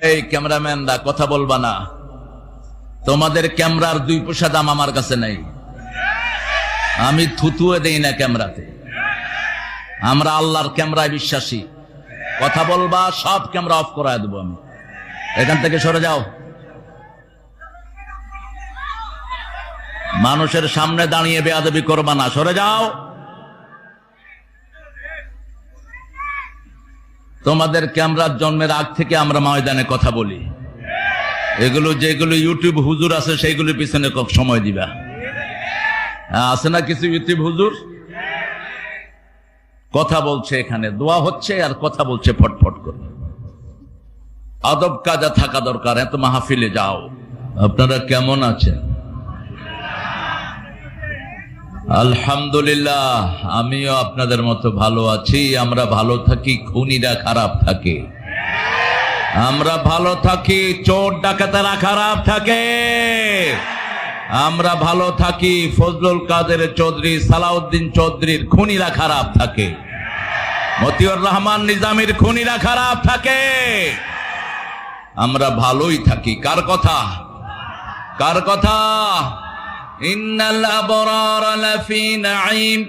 এই ক্যামেরাম্যানরা, কথা বলবা না। তোমাদের ক্যামেরার দুই পয়সা দাম আমার কাছে নাই। আমি থুতুয়ে দেই না ক্যামেরাতে। আমরা আল্লাহর ক্যামেরায় বিশ্বাসী। কথা বলবা, সব ক্যামেরা অফ করায় দেবো আমি। এখান থেকে সরে যাও। মানুষের সামনে দাঁড়িয়ে বেয়াদবি করবা না। সরে যাও। তোমাদের ক্যামেরার জন্মের আগ থেকে আমরা ময়দানে কথা বলি। এগুলো যেগুলো ইউটিউব হুজুর আছে সেইগুলোর পিছনে ক- সময় দিবা। হ্যাঁ, আছে না কিছু ইউটিউব হুজুর? কথা বলছে এখানে দোয়া হচ্ছে আর কথা বলছে ফটফট করে। আদব কাজা থাকা দরকার এত মাহফিলে যাও। আপনারা কেমন আছেন? আলহামদুলিল্লাহ, আমিও আপনাদের মতো ভালো আছি। আমরা ভালো থাকি, খুনিরা খারাপ থাকে। আমরা ভালো থাকি, চোর ডাকাতারা খারাপ থাকে। আমরা ভালো থাকি, ফজলুল কাদের চৌধুরী, সালাউদ্দিন চৌধুরীর খুনিরা খারাপ থাকে। মতিউর রহমান নিজামীর খুনিরা খারাপ থাকে। আমরা ভালোই থাকি। কার কথা? কার কথা? ইন্নাল আবরার লাফি নাঈম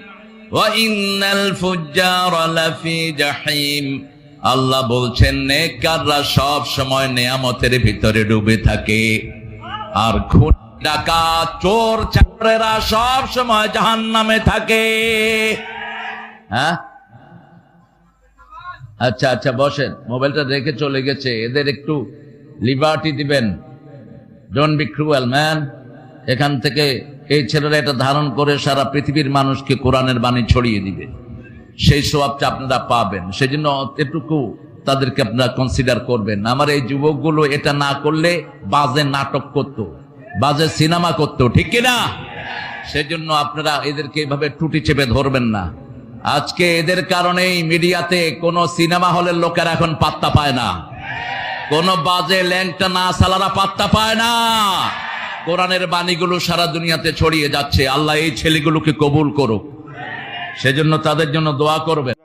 ওয়া ইন্নাল ফুজ্জার লাফি জাহিম। আল্লাহ বলছেন, নেককাররা সব সময় নেয়ামতের ভিতরে ডুবে থাকে। আর খুন ডাকা চোর, চাকরেরা সব সময় জাহান্নামে থাকে। হ্যাঁ? আচ্ছা আচ্ছা বসেন। মোবাইলটা রেখে চলে গেছে। এদের একটু লিবার্টি দিবেন। Don't be cruel, man. এখান থেকে এই ছেলেরা এটা ধারণ করে সারা পৃথিবীর মানুষকে কোরআনের বাণী ছড়িয়ে দিবে। সেই সোয়াবটা আপনারা পাবেন। সেজন্য এটুকু তাদেরকে আপনারা কনসিডার করবেন। আমার এই যুবকগুলো এটা না করলে বাজে নাটক করত, বাজে সিনেমা করত, ঠিক কিনা সেজন্য আপনারা এদেরকে এভাবে টুটি চেপে ধরবেন না। আজকে এদের কারণেই মিডিয়াতে কোনো সিনেমা হলের লোকের এখন পাত্তা পায় না। কোন বাজে ল্যাংটা না সালারা পাত্তা পায় না। কোরআনের বাণীগুলো সারা দুনিয়াতে ছড়িয়ে যাচ্ছে। আল্লাহ এই ছেলেগুলোকে কবুল করুক। সেজন্য তাদের জন্য দোয়া করবেন।